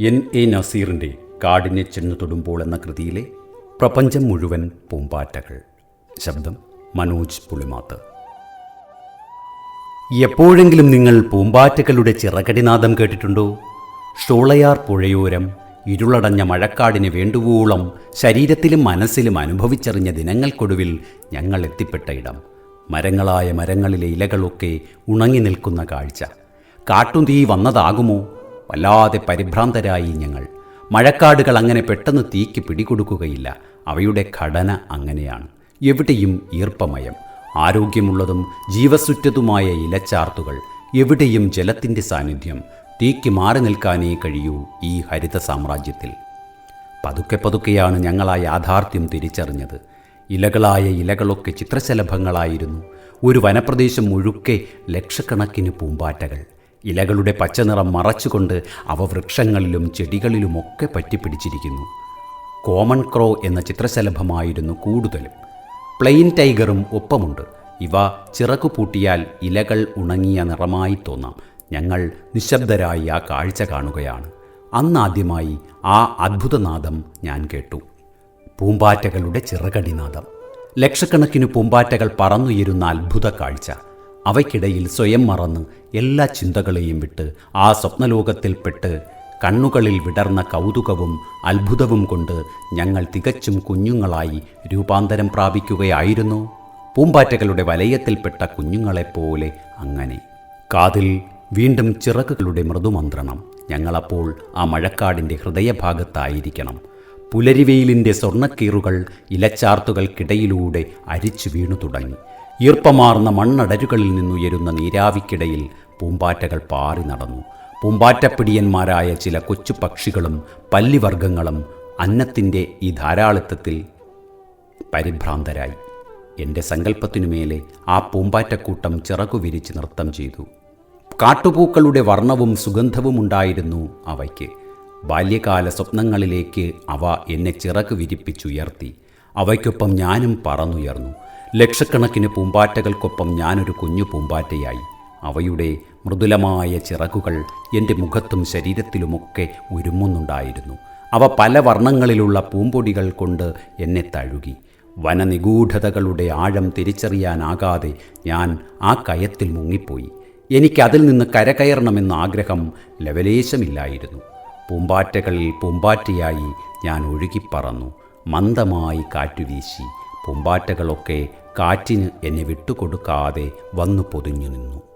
N A നസീറിന്റെ കാടിനെ ചെന്നു തൊടുമ്പോൾ എന്ന കൃതിയിലെ പ്രപഞ്ചം മുഴുവൻ പൂമ്പാറ്റകൾ. ശബ്ദം മനോജ് പുളിമാത്ത്. എപ്പോഴെങ്കിലും നിങ്ങൾ പൂമ്പാറ്റകളുടെ ചിറകടിനാദം കേട്ടിട്ടുണ്ടോ? ഷോളയാർ പുഴയോരം ഇരുളടഞ്ഞ മഴക്കാടിന് വേണ്ടുവോളം ശരീരത്തിലും മനസ്സിലും അനുഭവിച്ചറിഞ്ഞ ദിനങ്ങൾക്കൊടുവിൽ ഞങ്ങൾ എത്തിപ്പെട്ട ഇടം. മരങ്ങളായ മരങ്ങളിലെ ഇലകളൊക്കെ ഉണങ്ങി നിൽക്കുന്ന കാഴ്ച. കാട്ടുതീ വന്നതാകുമോ? വല്ലാതെ പരിഭ്രാന്തരായി ഞങ്ങൾ. മഴക്കാടുകൾ അങ്ങനെ പെട്ടെന്ന് തീക്ക് പിടികൊടുക്കുകയില്ല. അവയുടെ ഘടന അങ്ങനെയാണ്. എവിടെയും ഈർപ്പമയം. ആരോഗ്യമുള്ളതും ജീവസുറ്റതുമായ ഇലച്ചാർത്തുകൾ. എവിടെയും ജലത്തിന്റെ സാന്നിധ്യം. തീക്ക് മാറി നിൽക്കാനേ കഴിയൂ ഈ ഹരിത സാമ്രാജ്യത്തിൽ. പതുക്കെ പതുക്കെയാണ് ഞങ്ങൾ ആ യാഥാർത്ഥ്യം തിരിച്ചറിഞ്ഞത്. ഇലകളായ ഇലകളൊക്കെ ചിത്രശലഭങ്ങളായിരുന്നു. ഒരു വനപ്രദേശം മുഴുക്കെ ലക്ഷക്കണക്കിന് പൂമ്പാറ്റകൾ. ഇലകളുടെ പച്ചനിറം മറച്ചുകൊണ്ട് അവ വൃക്ഷങ്ങളിലും ചെടികളിലുമൊക്കെ പറ്റിപ്പിടിച്ചിരിക്കുന്നു. കോമൺ ക്രോ എന്ന ചിത്രശലഭമായിരുന്നു കൂടുതലും. പ്ലെയിൻ ടൈഗറും ഒപ്പമുണ്ട്. ഇവ ചിറകു പൂട്ടിയാൽ ഇലകൾ ഉണങ്ങിയ നിറമായി തോന്നാം. ഞങ്ങൾ നിശബ്ദരായി ആ കാഴ്ച കാണുകയാണ്. അന്നാദ്യമായി ആ അത്ഭുതനാദം ഞാൻ കേട്ടു. പൂമ്പാറ്റകളുടെ ചിറകടിനാദം. ലക്ഷക്കണക്കിന് പൂമ്പാറ്റകൾ പറന്നുയരുന്ന അത്ഭുത കാഴ്ച. അവയ്ക്കിടയിൽ സ്വയം മറന്ന് എല്ലാ ചിന്തകളെയും വിട്ട് ആ സ്വപ്നലോകത്തിൽപ്പെട്ട് കണ്ണുകളിൽ വിടർന്ന കൗതുകവും അത്ഭുതവും കൊണ്ട് ഞങ്ങൾ തികച്ചും കുഞ്ഞുങ്ങളായി രൂപാന്തരം പ്രാപിക്കുകയായിരുന്നു. പൂമ്പാറ്റകളുടെ വലയത്തിൽപ്പെട്ട കുഞ്ഞുങ്ങളെപ്പോലെ അങ്ങനെ. കാതിൽ വീണ്ടും ചിറകുകളുടെ മൃദുമന്ത്രണം. ഞങ്ങളപ്പോൾ ആ മഴക്കാടിന്റെ ഹൃദയഭാഗത്തായിരിക്കണം. പുലരിവെയിലിന്റെ സ്വർണക്കീറുകൾ ഇലച്ചാർത്തുകൾക്കിടയിലൂടെ അരിച്ചു വീണു തുടങ്ങി. ഈർപ്പമാർന്ന മണ്ണടരുകളിൽ നിന്നുയരുന്ന നീരാവിക്കിടയിൽ പൂമ്പാറ്റകൾ പാറി നടന്നു. പൂമ്പാറ്റപ്പിടിയന്മാരായ ചില കൊച്ചു പക്ഷികളും പല്ലിവർഗങ്ങളും അന്നത്തിന്റെ ഈ ധാരാളിത്തത്തിൽ പരിഭ്രാന്തരായി. എന്റെ സങ്കല്പത്തിനുമേലെ ആ പൂമ്പാറ്റക്കൂട്ടം ചിറകു വിരിച്ച് നൃത്തം ചെയ്തു. കാട്ടുപൂക്കളുടെ വർണവും സുഗന്ധവും ഉണ്ടായിരുന്നു അവയ്ക്ക്. ബാല്യകാല സ്വപ്നങ്ങളിലേക്ക് അവ എന്നെ ചിറക് വിരിപ്പിച്ചുയർത്തി. അവയ്ക്കൊപ്പം ഞാനും പറന്നുയർന്നു. ലക്ഷക്കണക്കിന് പൂമ്പാറ്റകൾക്കൊപ്പം ഞാനൊരു കുഞ്ഞു പൂമ്പാറ്റയായി. അവയുടെ മൃദുലമായ ചിറകുകൾ എന്റെ മുഖത്തും ശരീരത്തിലുമൊക്കെ ഉരുമുന്നുണ്ടായിരുന്നു. അവ പല വർണങ്ങളിലുള്ള പൂമ്പൊടികൾ കൊണ്ട് എന്നെ തഴുകി. വനനിഗൂഢതകളുടെ ആഴം തിരിച്ചറിയാനാകാതെ ഞാൻ ആ കയത്തിൽ മുങ്ങിപ്പോയി. എനിക്കതിൽ നിന്ന് കരകയറണമെന്ന ആഗ്രഹം ലവലേശമില്ലായിരുന്നു. പൂമ്പാറ്റകളിൽ പൂമ്പാറ്റയായി ഞാൻ ഒഴുകിപ്പറന്നു. മന്ദമായി കാറ്റുവീശി. പൂമ്പാറ്റകളൊക്കെ കാറ്റിന് എന്നെ വിട്ടുകൊടുക്കാതെ വന്നു പൊതിഞ്ഞു നിന്നു.